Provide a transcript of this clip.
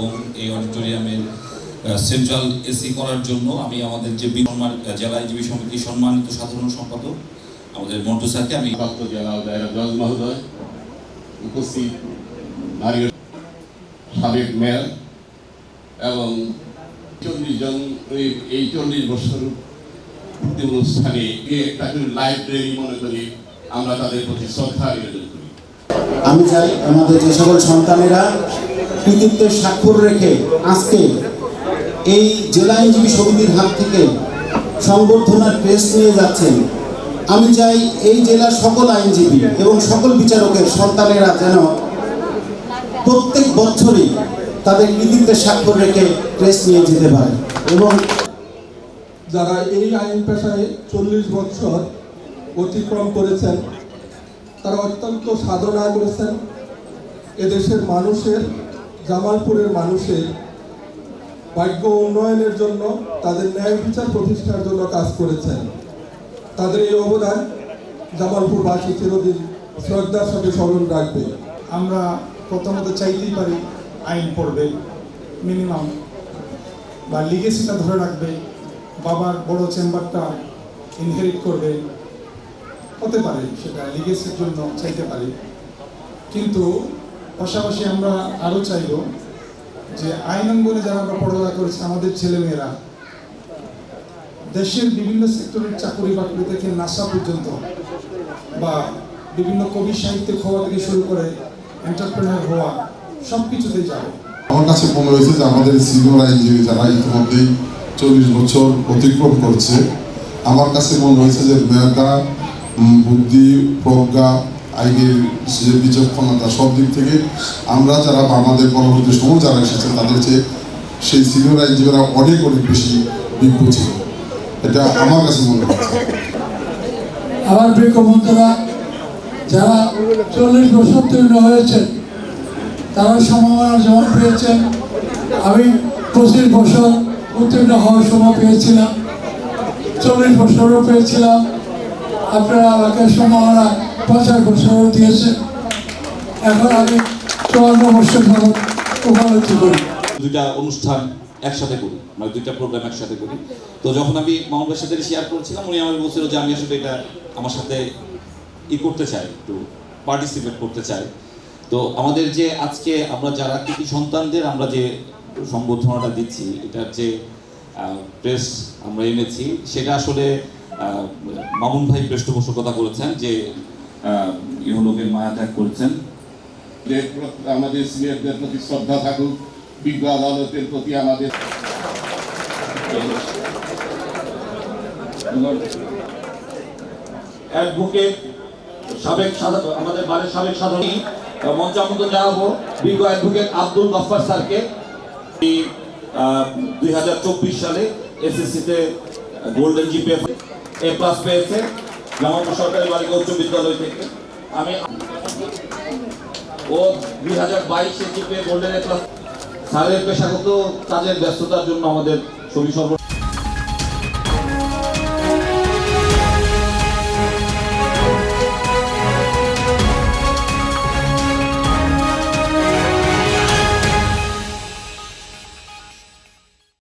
এবং এই অডিটোরিয়ামের central AC করার জন্য আমি আমাদের যে জেলা আইনজীবী সমিতির সম্মানিত সাধারণ সম্পাদক আমাদের মন্টু স্যারকে আমি প্রাপ্ত জেলা ও দায়রা জজ মহোদয় উপস্থিত নারী সাবেক মেয়র এবং চল্লিশ জন এই- চল্লিশ বছর অনুষ্ঠানে একটা লাইব্রেরি মনে করি আমরা তাদের প্রতি শ্রদ্ধা নিবেদন করি। আমি চাই আমাদের যে সকল সন্তানেরা কৃতিত্বের স্বাক্ষর রেখে আজকে এই জেলা আইনজীবী সমিতির হাত থেকে সংবর্ধনার ক্রেস্ট নিয়ে যাচ্ছেন। আমি চাই এই জেলার সকল আইনজীবী এবং সকল বিচারকের সন্তানেরা যেন প্রত্যেক বছরই তাদের কৃতিত্বের স্বাক্ষর রেখে ক্রেস্ট নিয়ে যেতে পারে এবং যারা এই আইন পেশায় চল্লিশ বছর অতিক্রম করেছেন, তারা অত্যন্ত সাধনা করেছেন। এদেশের মানুষের জামালপুরের মানুষের ভাগ্য উন্নয়নের জন্য, তাদের ন্যায় বিচার প্রতিষ্ঠার জন্য কাজ করেছেন। তাদের এই অবদান জামালপুরবাসী চিরদিন শ্রদ্ধার সাথে স্মরণ রাখবে। আমরা প্রথমত চাইতেই পারি আইন পড়বে, মিনিমাম। বা লিগেসিটা ধরে রাখবে, বাবার বড় চেম্বারটা ইনহেরিট করবে। হতে পারে সেটা লিগেসির জন্য চাইতে পারি। কিন্তু পাশাপাশি আমরা আরও চাইব যে আইন অঙ্গনে যারা আমরা পড়ালেখা করেছি, আমাদের ছেলেমেয়েরা, দেশের বিভিন্ন সেক্টরের চাকরি বাকরি থেকে নাসা পর্যন্ত বা বিভিন্ন কবি সাহিত্যিক হওয়া থেকে শুরু করে এন্টারপ্রেনার হওয়া সব কিছুতেই যাবে। আমার কাছে মনে হয়েছে যে আমাদের সিনিয়র আইনজীবী যারা ইতিমধ্যেই চল্লিশ বছর অতিক্রম করছে, আমার কাছে মনে হয়েছে যে মেধা বুদ্ধি, প্রজ্ঞা আইনের যে বিচক্ষণতা সব দিক থেকে আমরা যারা আমাদের পরবর্তী সময় যারা এসেছে তাদের চেয়ে সেই সিনিয়র আইনজীবীরা অনেক অনেক বেশি বিজ্ঞ ছিল। এটা আমার কাছে মনে হচ্ছে আমার প্রিয় বন্ধুরা, যারা চল্লিশ বছর উত্তীর্ণ হয়েছেন তারা সম্ভাবনা যেমন পেয়েছেন। আমি পঁচিশ বছর উত্তীর্ণ হওয়ার সময় পেয়েছিলাম। চল্লিশ বছরও পেয়েছিলাম। আপনারা আমাকে সম্ভাবনা পঞ্চাশ বছরও দিয়েছেন। এখন আমি চুয়ান্ন বছর উপলব্ধি করি। দুইটা অনুষ্ঠান একসাথে করি মানে দুইটা প্রোগ্রাম একসাথে করি। তো যখন আমি মোহাম্মদের সাথে শেয়ার করছিলাম, উনি আমাকে বলছিল যে আমি আসলে এটা আমার সাথে ই করতে চাই, একটু পার্টিসিপেট করতে চাই। তো আমাদের যে আজকে আমরা যারা কৃতি সন্তানদের আমরা যে সম্বোধনাটা দিচ্ছি, এটার যে প্রেস আমরা এনেছি, সেটা আসলে মামুন ভাই পৃষ্ঠপোষকতা করেছেন যে ইহলোকের মায়া ত্যাগ করেছেন। আমাদের সিনিয়রদের প্রতি শ্রদ্ধা থাকুক বিজ্ঞ আদালতের প্রতি আমাদের অ্যাডভোকেট সাবেক আমাদের বাড়ির সাবেক সাধারণ মঞ্চ আমন্ত্রণ জানাব বিজ্ঞ অ্যাডভোকেট আব্দুল গফফার স্যারকে দুই হাজার চব্বিশ সালে এসএসসিতে গোল্ডেন জিপে এ প্লাস পেয়েছে জামালপুর সরকারি বালিকা উচ্চ বিদ্যালয় থেকে। আমি ও দুই হাজার বাইশে জিপে গোল্ডেন এ প্লাস স্যারের পেশাগত কাজের ব্যস্ততার জন্য আমাদের ছবি সর্ব